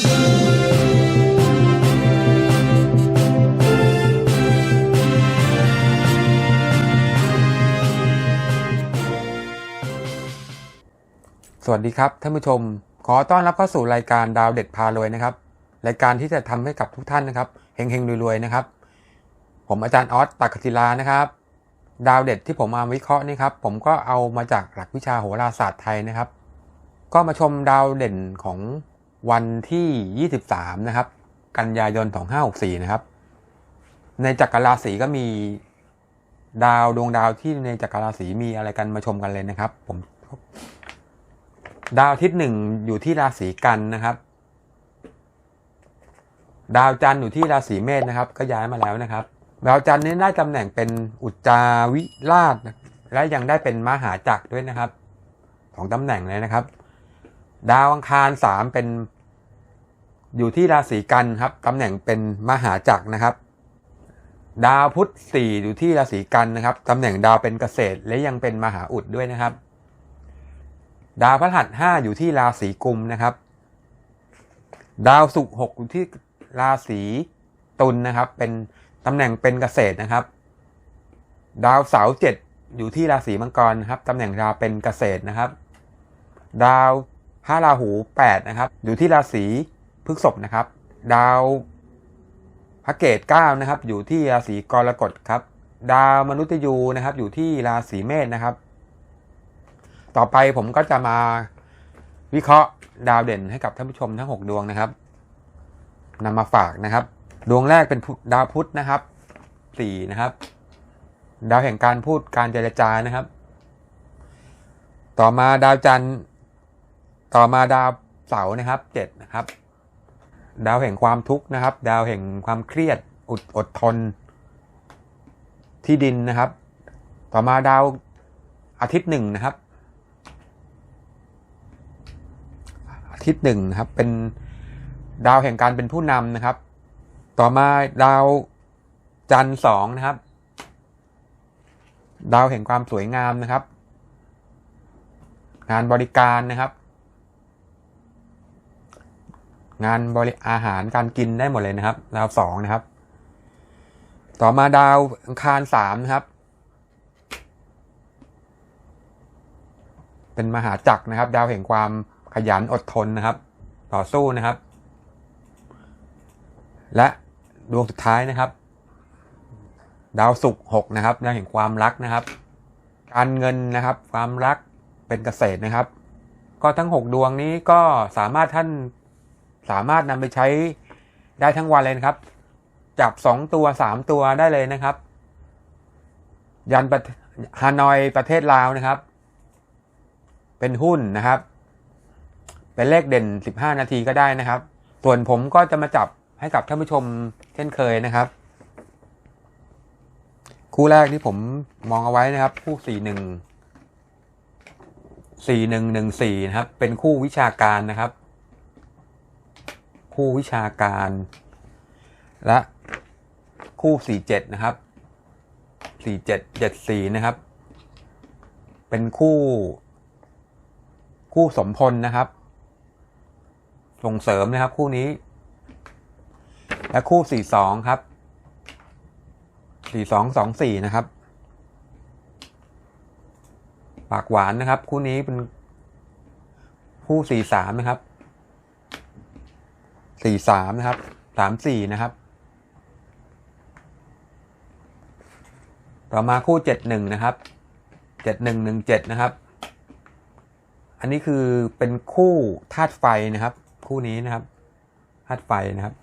สวัสดีครับท่านผู้ชม ขอต้อนรับเข้าสู่รายการดาวเด็ดพารวยนะครับ รายการที่จะทำให้กับทุกท่านนะครับเฮงๆรวยๆนะครับ ผมอาจารย์ออสตักกศิลานะครับ ดาวเด็ดที่ผมมาวิเคราะห์นี่ครับ ผมก็เอามาจากหลักวิชาโหราศาสตร์ไทยนะครับ ก็มาชมดาวเด่นของ วันที่ 23 นะครับ กันยายน 2564 นะครับ ในจักรราศีก็มีดาวดวงดาวที่ในจักรราศีมีอะไรกันมาชมกันเลยนะครับ ผม ดาวอาทิตย์หนึ่งอยู่ที่ราศีกันนะครับ ดาวจันทร์อยู่ที่ราศีเมษนะครับ ก็ย้ายมาแล้วนะครับ ดาวจันทร์นี้ได้ตำแหน่งเป็นอุจจาวิราชและยังได้เป็นมหาจักรด้วยนะครับของตำแหน่งเลยนะครับ ดาวอังคารสามเป็นอยู่ที่ราศีกันครับตำแหน่งเป็นมหาจักรนะครับ ดาวพุธสี่อยู่ที่ราศีกันนะครับตำแหน่งดาวเป็นเกษตรและยังเป็นมหาอุดด้วยนะครับ ดาวพฤหัสห้าอยู่ที่ราศีกุมนะครับ ดาวศุกร์หกอยู่ที่ราศีตุลนะครับ เป็นตำแหน่งเป็นเกษตรนะครับ ดาวเสาร์เจ็ดอยู่ที่ราศีมังกรนะครับตำแหน่งดาวเป็นเกษตรนะครับ ดาว พระราหูแปดนะครับอยู่ที่ราศีพฤษภนะครับ ดาวพระเกตเก้านะครับ อยู่ที่ราศีกรกฎครับ ดาวมนุษย์ยูนะครับ อยู่ที่ราศีเมษนะครับ ต่อไปผมก็จะมาวิเคราะห์ดาวเด่นให้กับท่านผู้ชมทั้ง 6 ดวงนะครับนำมาฝากนะครับ ดวงแรกเป็นดาวพุธนะครับสีนะครับ ดาวแห่งการพูดการเจรจานะครับ ต่อมาดาวจันทร์ ต่อมาดาวเสาร์นะครับเจ็ดนะครับ ดาวแห่งความทุกข์นะครับ ดาวแห่งความเครียดอดอดทน ที่ดินนะครับ ต่อมาดาวอาทิตย์หนึ่งนะครับ อาทิตย์หนึ่งนะครับ เป็นดาวแห่งการเป็นผู้นำนะครับ ต่อมาดาวจันทร์สองนะครับ ดาวแห่งความสวยงามนะครับ งานบริการนะครับ งานบริอาหารการกินได้หมดเลยนะครับ ดาวสองนะครับ ต่อมาดาวอังคารสามนะครับ เป็นมหาจักรนะครับ ดาวแห่งความขยันอดทนนะครับ ต่อสู้นะครับ และดวงสุดท้ายนะครับ ดาวศุกร์หกนะครับดาวแห่งความรักนะครับ การเงินนะครับ ความรักเป็นเกษตรนะครับ ก็ทั้งหกดวงนี้ก็สามารถท่าน สามารถนำไปใช้ได้ทั้งวันเลยนะครับ จับสองตัวสามตัวได้เลยนะครับ ยันฮานอยประเทศลาวนะครับ เป็นหุ้นนะครับ เป็นเลขเด่น 15 นาทีก็ได้นะครับ ส่วนผมก็จะมาจับให้กับท่านผู้ชมเช่นเคยนะครับ คู่แรกที่ผมมองเอาไว้นะครับ คู่ 41 4114 นะครับ เป็นคู่วิชาการนะครับ คู่วิชาการ และคู่ 47 นะครับ 4774 นะครับ เป็นคู่ คู่สมพลนะครับ ส่งเสริมนะครับคู่นี้ และคู่สี่สองครับสี่สองสองสี่นะครับ ปากหวานนะครับ คู่นี้เป็นคู่สี่สามนะครับ สี่สามนะครับสามสี่นะครับ ต่อมาคู่เจ็ดหนึ่งนะครับเจ็ดหนึ่งหนึ่งเจ็ดนะครับ อันนี้คือเป็นคู่ธาตุไฟนะครับ คู่นี้นะครับธาตุไฟนะครับ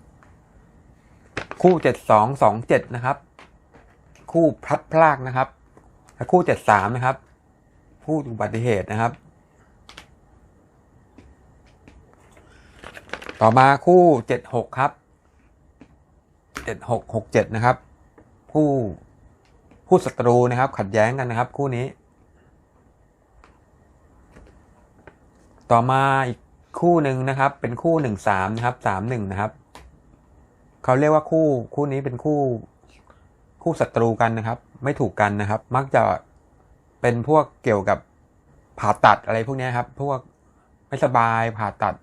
คู่เจ็ดสองสองเจ็ดนะครับ คู่พลัดพรากนะครับและคู่เจ็ดสามนะครับ คู่อุบัติเหตุนะครับ ต่อมาคู่เจ็ดหกครับเจ็ดหกหกเจ็ดนะครับ คู่คู่ศัตรูนะครับ ขัดแย้งกันนะครับ คู่นี้ ต่อมาอีกคู่หนึ่งนะครับ เป็นคู่หนึ่งสามนะครับสามหนึ่งนะครับเขาเรียกว่าคู่คู่นี้เป็นคู่คู่ศัตรูกันนะครับ ไม่ถูกกันนะครับ มักจะเป็นพวกเกี่ยวกับผ่าตัดอะไรพวกนี้ครับ พวกไม่สบายผ่าตัด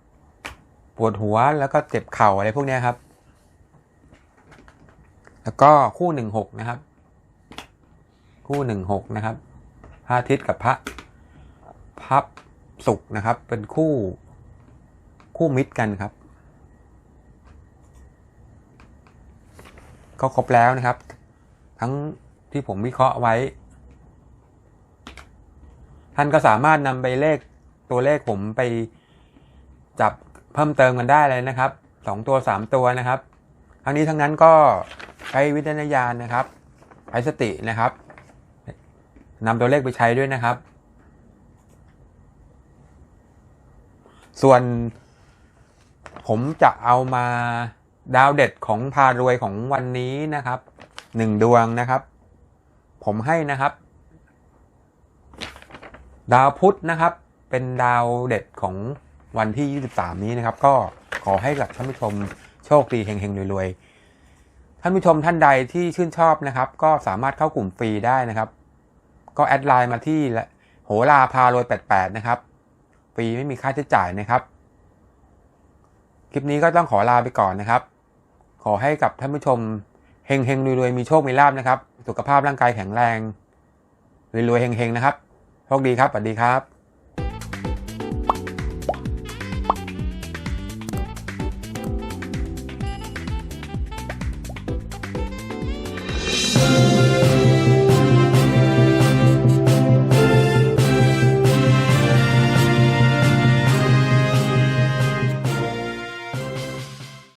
ปวดหัวแล้วก็เจ็บเข่าอะไรพวกนี้ครับ แล้วก็คู่หนึ่งหกนะครับ คู่หนึ่งหกนะครับพระอาทิตย์กับพระพับสุกนะครับ เป็นคู่คู่มิตรกันครับ ก็ครบแล้วนะครับ ทั้งที่ผมวิเคราะห์ไว้ ท่านก็สามารถนำไปเลขตัวเลขผมไปจับ เพิ่มเติมกันได้เลยนะครับสองตัวสามตัวนะครับ ทั้งนี้ทั้งนั้นก็ใช้วิจารณญาณนะครับใช้สตินะครับนำตัวเลขไปใช้ด้วยนะครับ ส่วน ผมจะเอามาดาวเด็ดของพารวยของวันนี้นะครับหนึ่งดวงนะครับ ผมให้นะครับ ดาวพุธนะครับ เป็นดาวเด็ดของ วันที่ 23 นี้นะครับ ก็ขอให้กับท่านผู้ชมโชคดีเฮงๆรวยๆท่านผู้ชมท่านใดที่ชื่นชอบนะครับ ก็สามารถเข้ากลุ่มฟรีได้นะครับ ก็แอดไลน์มาที่โหราพารวย88 นะครับฟรีไม่มีค่าใช้จ่ายนะครับ คลิปนี้ก็ต้องขอลาไปก่อนนะครับ ขอให้กับท่านผู้ชมเฮงเฮงๆรวยๆมีโชคมีลาบนะครับ สุขภาพร่างกายแข็งแรงรวยๆเฮงๆนะครับโชคดีครับสวัสดีครับ